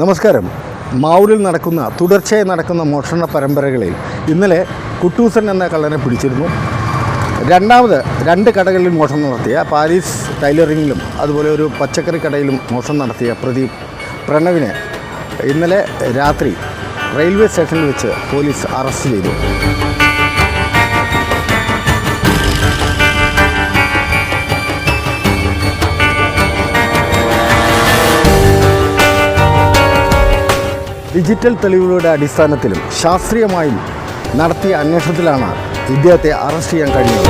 നമസ്കാരം. മാവൂരിൽ നടക്കുന്ന തുടർച്ചയായി നടക്കുന്ന മോഷണ പരമ്പരകളിൽ ഇന്നലെ കുട്ടൂസൻ എന്ന കള്ളനെ പിടിച്ചിരുന്നു. രണ്ടാമത് രണ്ട് കടകളിൽ മോഷണം നടത്തിയ പാരീസ് ടൈലറിങ്ങിലും അതുപോലെ ഒരു പച്ചക്കറി കടയിലും മോഷണം നടത്തിയ പ്രതി പ്രണവിനെ ഇന്നലെ രാത്രി റെയിൽവേ സ്റ്റേഷനിൽ വെച്ച് പോലീസ് അറസ്റ്റ് ചെയ്തു. ഡിജിറ്റൽ തെളിവുകളുടെ അടിസ്ഥാനത്തിലും ശാസ്ത്രീയമായും നടത്തിയ അന്വേഷണത്തിലാണ് ഇദ്ദേഹത്തെ അറസ്റ്റ് ചെയ്യാൻ കഴിഞ്ഞത്.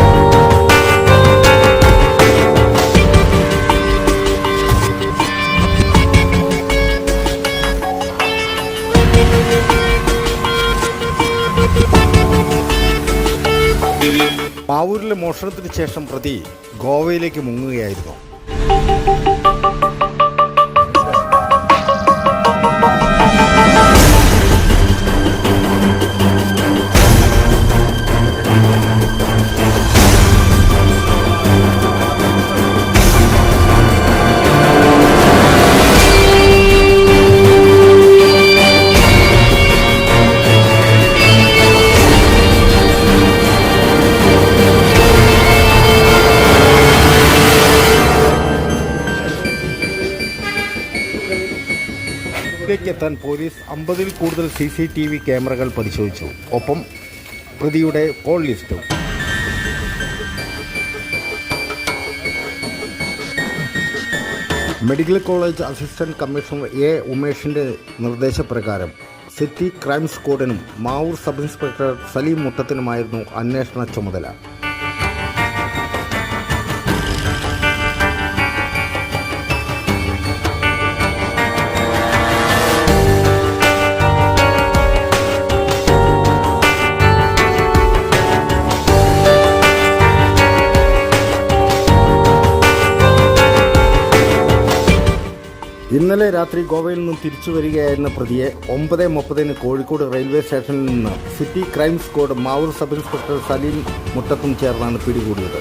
മാവൂരിലെ മോഷണത്തിന് ശേഷം പ്രതി ഗോവയിലേക്ക് മുങ്ങുകയായിരുന്നു. ഇതിലേക്ക് എത്താൻ പോലീസ് അമ്പതിൽ കൂടുതൽ സി സി ടി വി ക്യാമറകൾ പരിശോധിച്ചു. ഒപ്പം പ്രതിയുടെ കോൾ ലിസ്റ്റും. Medical college assistant commissioner A ഉമേഷിന്റെ നിർദ്ദേശപ്രകാരം സിറ്റി ക്രൈം സ്ക്വാഡിനും മാവൂർ സബ് ഇൻസ്പെക്ടർ സലീം മുട്ടത്തിനുമായിരുന്നു അന്വേഷണ ചുമതല. ഇന്നലെ രാത്രി ഗോവയിൽ നിന്നും തിരിച്ചു വരികയായിരുന്ന പ്രതിയെ ഒമ്പത് മുപ്പതിന് കോഴിക്കോട് റെയിൽവേ സ്റ്റേഷനിൽ നിന്ന് city crime squad Mavoor sub inspector Salim മുട്ടത്തും ചേർന്നാണ് പിടികൂടിയത്.